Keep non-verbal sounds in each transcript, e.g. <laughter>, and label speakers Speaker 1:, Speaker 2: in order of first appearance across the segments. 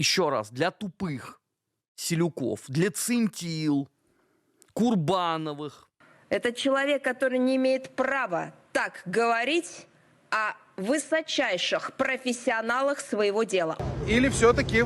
Speaker 1: еще раз, для тупых селюков, для цинтил, Курбановых,
Speaker 2: Это человек, который не имеет права так говорить о высочайших профессионалах своего дела.
Speaker 3: Или все-таки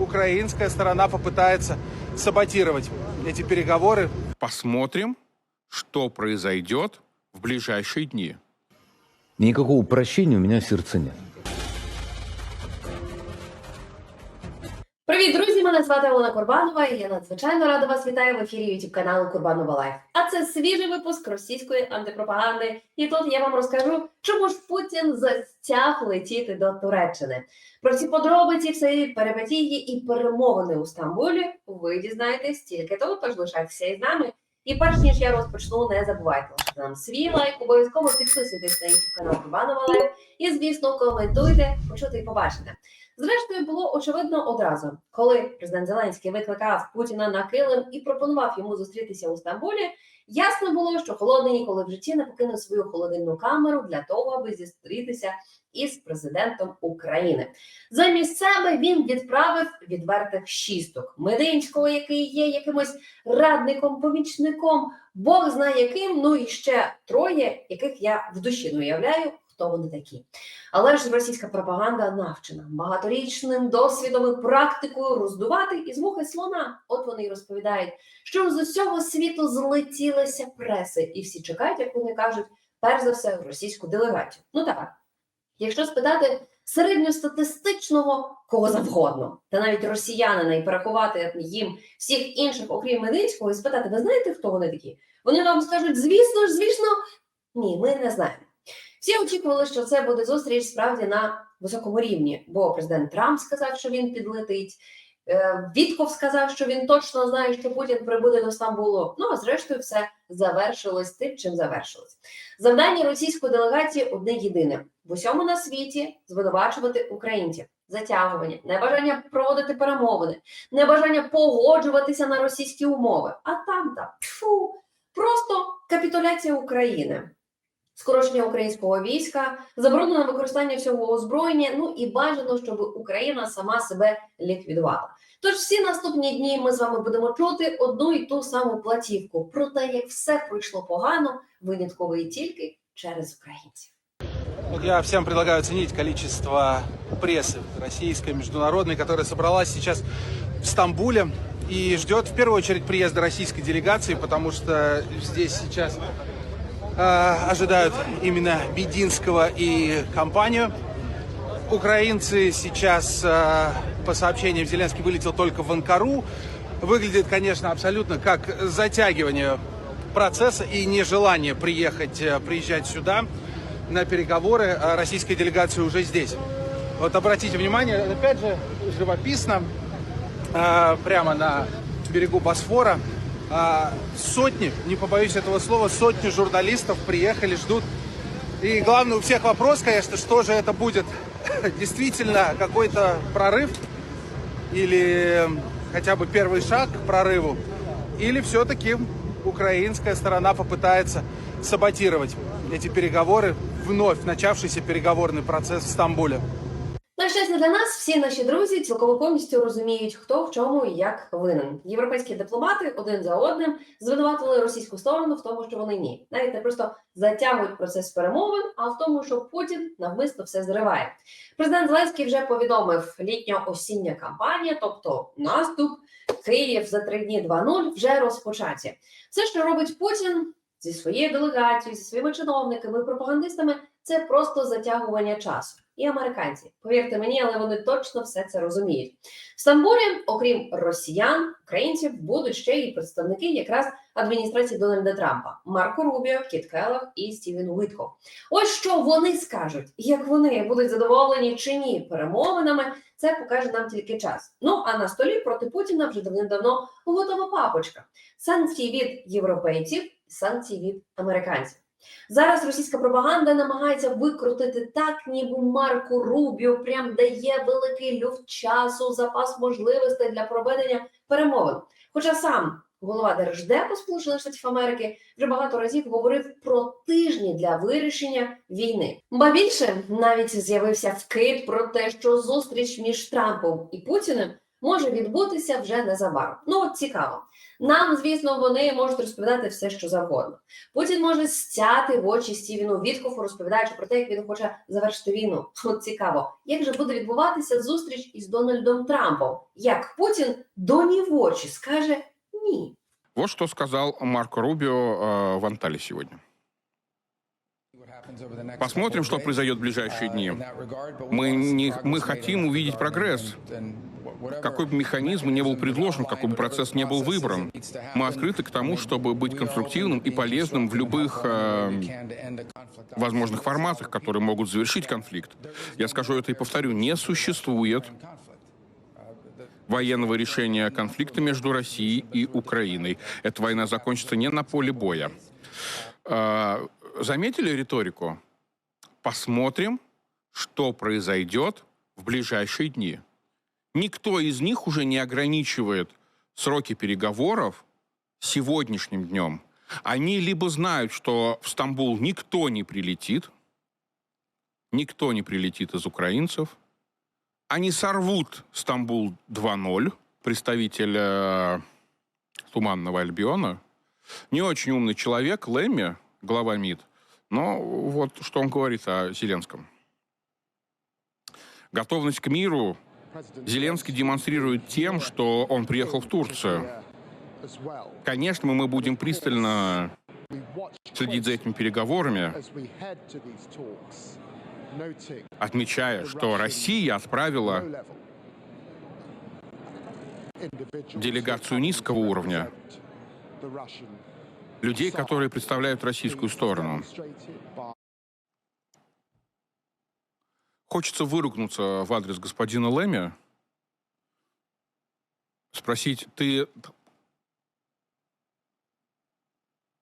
Speaker 3: украинская сторона попытается саботировать эти переговоры
Speaker 4: Посмотрим, что произойдет в ближайшие дни.
Speaker 5: Никакого прощения у меня в сердце нет.
Speaker 6: Привіт, друзі! Мене звати Олена Курбанова, і я надзвичайно рада вас вітаю в ефірі youtube каналу Курбанова Лайф. А це свіжий випуск російської антипропаганди. І тут я вам розкажу, чому ж Путін застяг летіти до Туреччини. Про ці подробиці, всі перипетії і перемовини у Стамбулі ви дізнаєтесь тільки тут, тож лишайтеся із нами. І перш ніж я розпочну, не забувайте лишити нам свій лайк, обов'язково підписуйтесь на youtube канал Курбанова Лайф і, звісно, коментуйте, почути і побачите. Зрештою, було очевидно одразу, коли президент Зеленський викликав Путіна на килим і пропонував йому зустрітися у Стамбулі. Ясно було, що холодний ніколи в житті не покинув свою холодильну камеру для того, аби зустрітися із президентом України. Замість себе він відправив відвертих шісток Мединського, який є якимось радником, помічником, Бог знає яким. Ну і ще троє, яких я в душі не уявляю, хто вони такі. Але ж російська пропаганда навчена багаторічним досвідом і практикою роздувати із мухи слона. От вони й розповідають, що з усього світу злетілися преси, і всі чекають, як вони кажуть, перш за все російську делегацію. Ну так, якщо спитати середньостатистичного кого завгодно, та навіть росіянина і порахувати їм всіх інших, окрім Мединського, і спитати, ви знаєте, хто вони такі? Вони вам скажуть, звісно ж, звісно, ні, ми не знаємо. Всі очікували, що це буде зустріч справді на високому рівні, бо президент Трамп сказав, що він підлетить. е, Вітков сказав, що він точно знає, що Путін прибуде до Стамбулу. Ну а зрештою, все завершилось тим, чим завершилось. Завдання російської делегації одне єдине: в усьому на світі звинувачувати українців, затягування, небажання проводити перемовини, небажання погоджуватися на російські умови. А там там фу, просто капітуляція України скорочення українського війська, заборонено використання всього озброєння. Ну і бажано, щоб Україна сама себе ліквідувала. Тож всі наступні дні ми з вами будемо чути одну і ту саму платівку про те, як все пройшло погано, винятково і тільки через українців.
Speaker 3: Я всем предлагаю оценить количество прессы российской, международной, которая собралась сейчас в Стамбуле и ждет в первую очередь приезда российской делегации, потому что здесь сейчас ожидают именно Бединского и компанию. Украинцы сейчас, э, по сообщениям, Зеленский вылетел только в Анкару. Выглядит, конечно, абсолютно как затягивание процесса и нежелание приехать, э, приезжать сюда на переговоры. А Российская делегация уже здесь. Вот обратите внимание, опять же, живописно, э, прямо на берегу Босфора. А, Сотни, не побоюсь этого слова, сотни журналистов приехали, ждут. И главный у всех вопрос, конечно, что же это будет <laughs> действительно какой-то прорыв или хотя бы первый шаг к прорыву, или все-таки украинская сторона попытается саботировать эти переговоры, вновь начавшийся переговорный процесс в Стамбуле.
Speaker 6: Щастя для нас, всі наші друзі цілково повністю розуміють, хто в чому і як винен. Європейські дипломати один за одним звинуватили російську сторону в тому, що вони ні, навіть не просто затягують процес перемовин, а в тому, що Путін навмисно все зриває. Президент Зеленський вже повідомив літньо-осіння кампанія, тобто наступ Київ за три дні 2.0 вже розпочаті. Все, що робить Путін зі своєю делегацією, зі своїми чиновниками, пропагандистами, це просто затягування часу. І американці, повірте мені, але вони точно все це розуміють. В Стамбулі, окрім росіян, українців, будуть ще й представники якраз адміністрації Дональда Трампа: Марко Рубіо, Кіт Келлог і Стівен Уітков. Ось що вони скажуть, як вони будуть задоволені чи ні перемовинами. Це покаже нам тільки час. Ну а на столі проти Путіна вже давним-давно готова папочка: санкції від європейців, санкції від американців. Зараз російська пропаганда намагається викрутити так, ніби Марко Рубіо прям дає великий люфт часу, запас можливостей для проведення перемовин. Хоча сам голова Держдепу Сполучених Штатів Америки, вже багато разів говорив про тижні для вирішення війни. Ба більше навіть з'явився вкид про те, що зустріч між Трампом і Путіним може відбутися вже незабаром. Ну от цікаво. Нам, звісно, вони можуть розповідати все, що завгодно. Путін може стяти в очі Стівену Віткофу, розповідаючи про те, як він хоче завершити війну. От цікаво, як же буде відбуватися зустріч із Дональдом Трампом? Як Путін доні в очі скаже ні.
Speaker 4: Вот что сказал Марко Рубио э, в Антале сегодня.
Speaker 7: Посмотрим, что произойдет в ближайшие дни. Мы, не, мы хотим увидеть прогресс.
Speaker 4: Какой бы механизм ни был предложен, какой бы процесс не был выбран, мы открыты к тому, чтобы быть конструктивным и полезным в любых э, возможных форматах, которые могут завершить конфликт. Я скажу это и повторю, не существует военного решения конфликта между Россией и Украиной. Эта война закончится не на поле боя. Э, Заметили риторику? Посмотрим, что произойдет в ближайшие дни. Никто из них уже не ограничивает сроки переговоров сегодняшним днем. Они либо знают, что в Стамбул никто не прилетит, никто не прилетит из украинцев, они сорвут Стамбул 2.0, представитель Туманного Альбиона, не очень умный человек, Лемми, глава МИД, но вот что он говорит о Зеленском. Готовность к миру Зеленский демонстрирует тем, что он приехал в Турцию. Конечно, мы будем пристально следить за этими переговорами, отмечая, что Россия отправила делегацию низкого уровня, людей, которые представляют российскую сторону. Хочется выругнуться в адрес господина Лэми, спросить, ты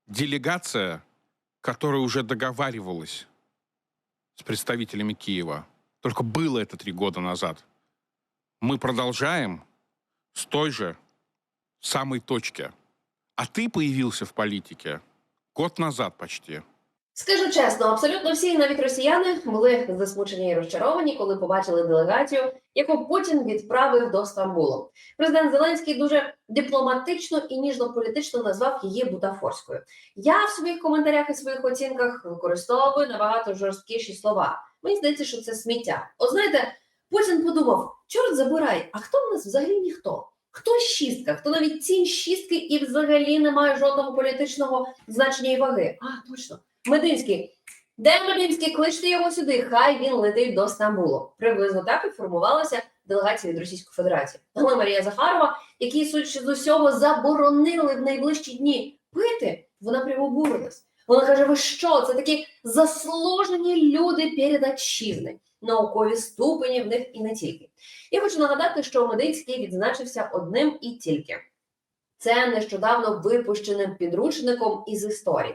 Speaker 4: делегация, которая уже договаривалась с представителями Киева, только было это три года назад. Мы продолжаем с той же самой точки. А ты появился в политике год назад почти.
Speaker 6: Скажу чесно, абсолютно всі, навіть росіяни, були засмучені і розчаровані, коли побачили делегацію, яку Путін відправив до Стамбулу. Президент Зеленський дуже дипломатично і ніжно-політично назвав її бутафорською. Я в своїх коментарях і своїх оцінках використовую набагато жорсткіші слова. Мені здається, що це сміття. От знаєте, Путін подумав: чорт забирай, а хто в нас взагалі ніхто? Хто шістка? Хто навіть ці шістки і взагалі не має жодного політичного значення і ваги? А, точно. Мединський. Де Мединський? Кличте його сюди. Хай він летить до Стамбулу. Приблизно так і формувалася делегація від Російської Федерації. Але Марія Захарова, якій судячи з усього заборонили в найближчі дні пити, вона прямо обурилась. Вона каже: ви що? Це такі заслужені люди перед наукові ступені в них і не тільки. Я хочу нагадати, що Мединський відзначився одним і тільки. Це нещодавно випущеним підручником із історії.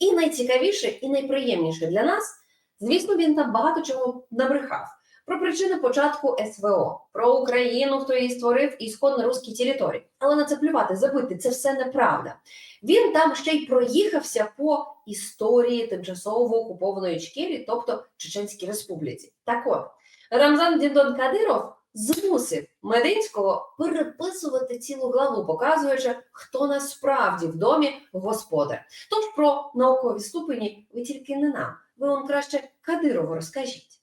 Speaker 6: І найцікавіше, і найприємніше для нас, звісно, він там багато чого набрехав. Про причини початку СВО, про Україну, хто її створив, і іскон на руській території. Але на це плювати, забити, це все неправда. Він там ще й проїхався по історії тимчасово окупованої Ічкерії, тобто Чеченській Республіці. Так от, Рамзан Діндон Кадиров змусив Мединського переписувати цілу главу, показуючи, хто насправді в домі господар. Тож про наукові ступені ви тільки не нам. Ви вам краще Кадирову розкажіть.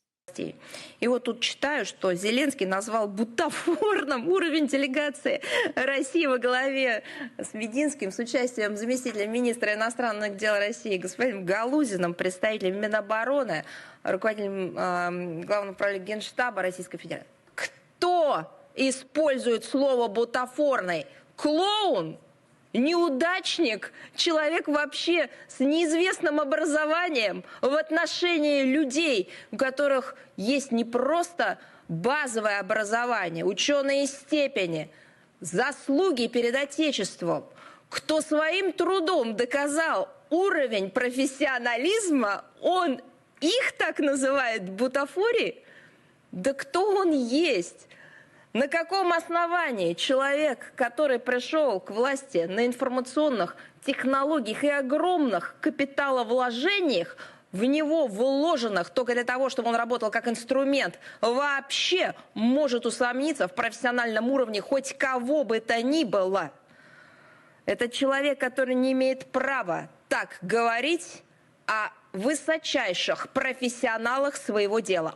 Speaker 2: И вот тут читаю, что Зеленский назвал бутафорным <laughs> уровень делегации России во главе с Мединским, с участием заместителя министра иностранных дел России господином Галузиным, представителем Минобороны, руководителем э, Главного управления Генштаба Российской Федерации. Кто использует слово бутафорный? Клоун? неудачник, человек вообще с неизвестным образованием в отношении людей, у которых есть не просто базовое образование, ученые степени, заслуги перед Отечеством, кто своим трудом доказал уровень профессионализма, он их так называет бутафорией? Да кто он есть? На каком основании человек, который пришел к власти на информационных технологиях и огромных капиталовложениях, в него вложенных только для того, чтобы он работал как инструмент, вообще может усомниться в профессиональном уровне хоть кого бы то ни было? Это человек, который не имеет права так говорить о высочайших профессионалах своего дела.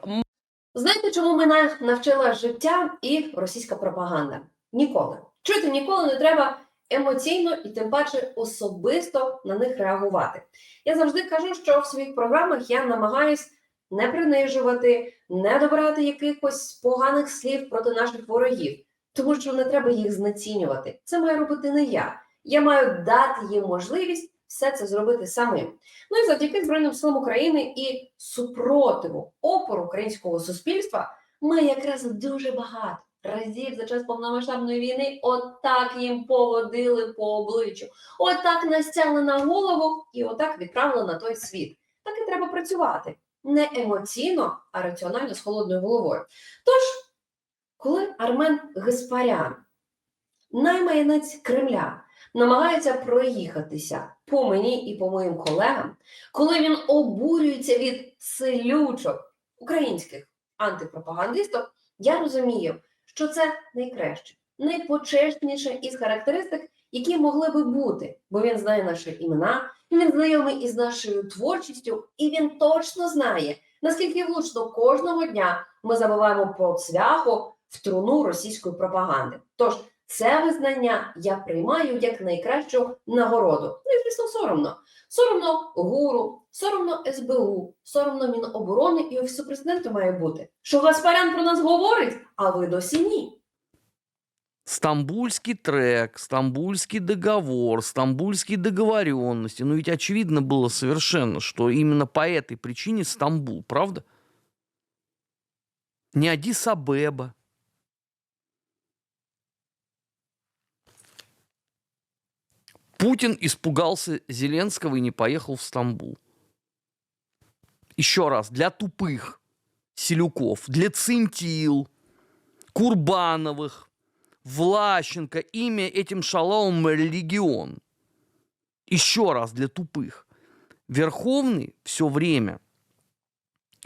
Speaker 6: Знаєте, чому мене навчила життя і російська пропаганда? Ніколи. Чуєте, ніколи не треба емоційно і тим паче особисто на них реагувати. Я завжди кажу, що в своїх програмах я намагаюсь не принижувати, не добирати якихось поганих слів проти наших ворогів, тому що не треба їх знецінювати. Це має робити не я. Я маю дати їм можливість все це зробити самим. Ну і завдяки Збройним силам України і супротиву опору українського суспільства ми якраз дуже багато разів за час повномасштабної війни отак їм поводили по обличчю, отак настяли на голову і отак відправили на той світ. Так і треба працювати не емоційно, а раціонально з холодною головою. Тож, коли Армен Гаспарян, наймаянець Кремля, намагається проїхатися по мені і по моїм колегам, коли він обурюється від селючок українських антипропагандисток, я розумію, що це найкраще, найпочесніше із характеристик, які могли би бути, бо він знає наші імена, він знайомий із нашою творчістю, і він точно знає, наскільки влучно кожного дня ми забуваємо про цвяху в труну російської пропаганди. Тож це визнання я приймаю як найкращу нагороду. Ну і звісно, соромно. Соромно гуру, соромно СБУ, соромно Міноборони і Офісу президента має бути. Що Гаспарян про нас говорить, а ви досі ні.
Speaker 1: Стамбульский трек, Стамбульский договор, Стамбульские договоренности. Ну ведь очевидно было совершенно, что именно по этой причине Стамбул, правда? Не Адис Абеба. Путин испугался Зеленского и не поехал в Стамбул. Еще раз, для тупых селюков, для цинтил, Курбановых, Влащенко, имя этим шалавам религион. Еще раз для тупых. Верховный все время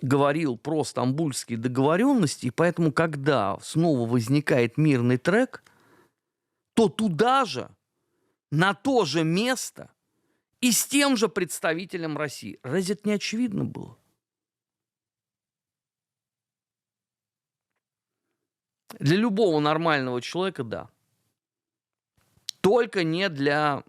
Speaker 1: говорил про стамбульские договоренности, и поэтому, когда снова возникает мирный трек, то туда же, на то же место и с тем же представителем России. Разве это не очевидно было? Для любого нормального человека, да. Только не для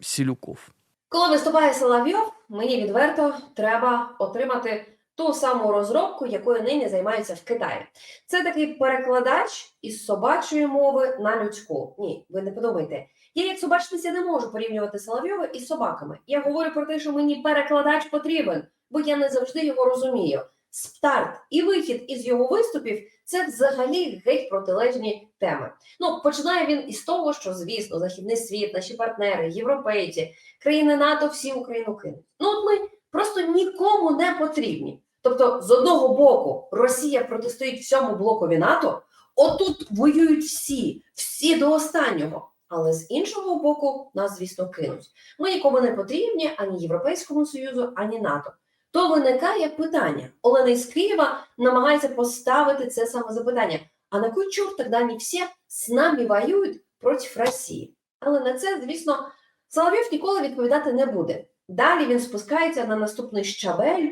Speaker 1: селюков.
Speaker 6: Коли виступає Соловйов, мені відверто треба отримати ту саму розробку, якою нині займаються в Китаї. Це такий перекладач із собачої мови на людську. Ні, ви не подумайте. Я як собачниця не можу порівнювати Соловйова із собаками. Я говорю про те, що мені перекладач потрібен, бо я не завжди його розумію. Старт і вихід із його виступів це взагалі геть протилежні теми. Ну, починає він із того, що, звісно, західний світ, наші партнери, європейці, країни НАТО всі Україну кинуть. Ну, от ми просто нікому не потрібні. Тобто, з одного боку, Росія протистоїть всьому блокові НАТО, отут воюють всі, всі до останнього. Але з іншого боку, нас, звісно, кинуть. Ми нікому не потрібні ані Європейському Союзу, ані НАТО. То виникає питання. Олена із Києва намагається поставити це саме запитання. А на кой чорт тогда они все з нами воюють проти Росії? Але на це, звісно, Соловйов ніколи відповідати не буде. Далі він спускається на наступний щабель.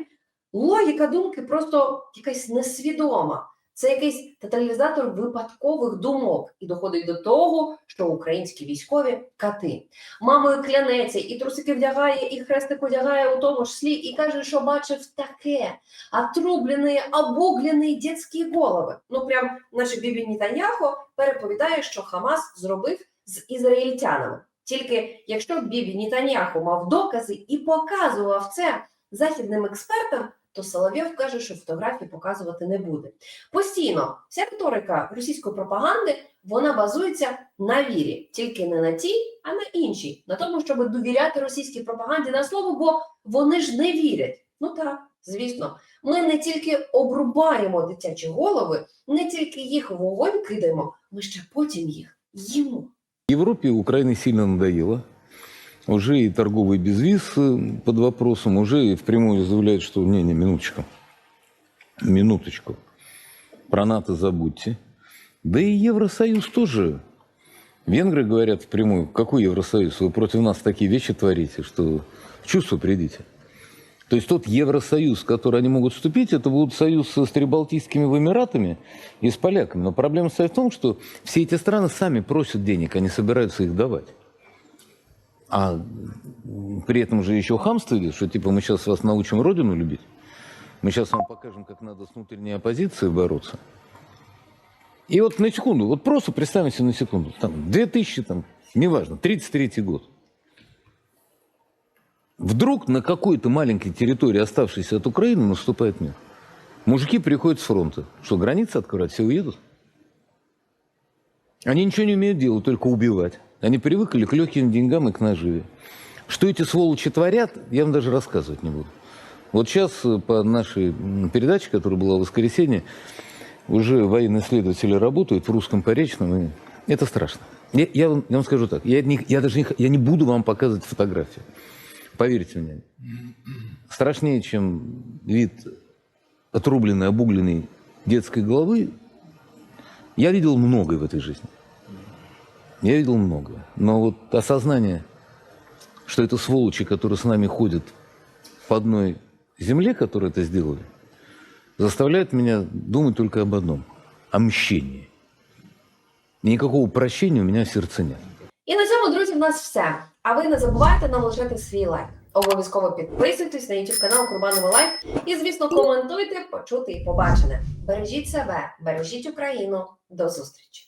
Speaker 6: Логіка думки просто якась несвідома. Це якийсь тоталізатор випадкових думок і доходить до того, що українські військові кати. Мамою клянеться, і трусики вдягає, і хрестик одягає у тому ж слі, і каже, що бачив таке. Отрублені, обуглені дітські голови. Ну прям наче Бібі Нетаньяхо переповідає, що Хамас зробив з ізраїльтянами. Тільки якщо Бібі Нетаньяху мав докази і показував це західним експертам, то Соловйов каже, що фотографії показувати не буде. Постійно вся риторика російської пропаганди вона базується на вірі, тільки не на тій, а на іншій, на тому, щоб довіряти російській пропаганді на слово, бо вони ж не вірять. Ну так, звісно, ми не тільки обрубаємо дитячі голови, не тільки їх вогонь кидаємо, ми ще потім їх їмо.
Speaker 5: Европе Украине сильно надоело. Уже и торговый безвиз э, под вопросом, уже и впрямую заявляют, что не-не, минуточку, минуточку, про НАТО забудьте. Да и Евросоюз тоже. Венгры говорят впрямую, какой Евросоюз? Вы против нас такие вещи творите, что в чувство придите. То есть тот Евросоюз, в который они могут вступить, это будет союз с Прибалтийскими Эмиратами и с поляками. Но проблема состоит в том, что все эти страны сами просят денег, они собираются их давать. А при этом же еще хамство идет, что типа мы сейчас вас научим родину любить. Мы сейчас вам покажем, как надо с внутренней оппозицией бороться. И вот на секунду, вот просто представим себе на секунду, там 2000, там, неважно, 33 год. Вдруг на какой-то маленькой территории, оставшейся от Украины, наступает мир. Мужики приходят с фронта. Что, границы открывать, все уедут? Они ничего не умеют делать, только убивать. Они привыкли к легким деньгам и к наживе. Что эти сволочи творят, я вам даже рассказывать не буду. Вот сейчас э, по нашей передаче, которая была в воскресенье, уже военные следователи работают в русском поречном, и это страшно. Я, я вам, я вам скажу так, я, не, я даже не, я не буду вам показывать фотографии. Поверьте мне. Страшнее, чем вид отрубленной, обугленной детской головы, я видел многое в этой жизни. Я видел многое. Но вот осознание, что это сволочи, которые с нами ходят по одной земле, которые это сделали, заставляет меня думать только об одном – о мщении. И никакого прощения у меня в сердце нет.
Speaker 6: І на цьому, друзі, в нас все. А ви не забувайте нам лишати свій лайк. Обов'язково підписуйтесь на YouTube канал Курбанова Лайф і, звісно, коментуйте, почути і побачене. Бережіть себе, бережіть Україну. До зустрічі!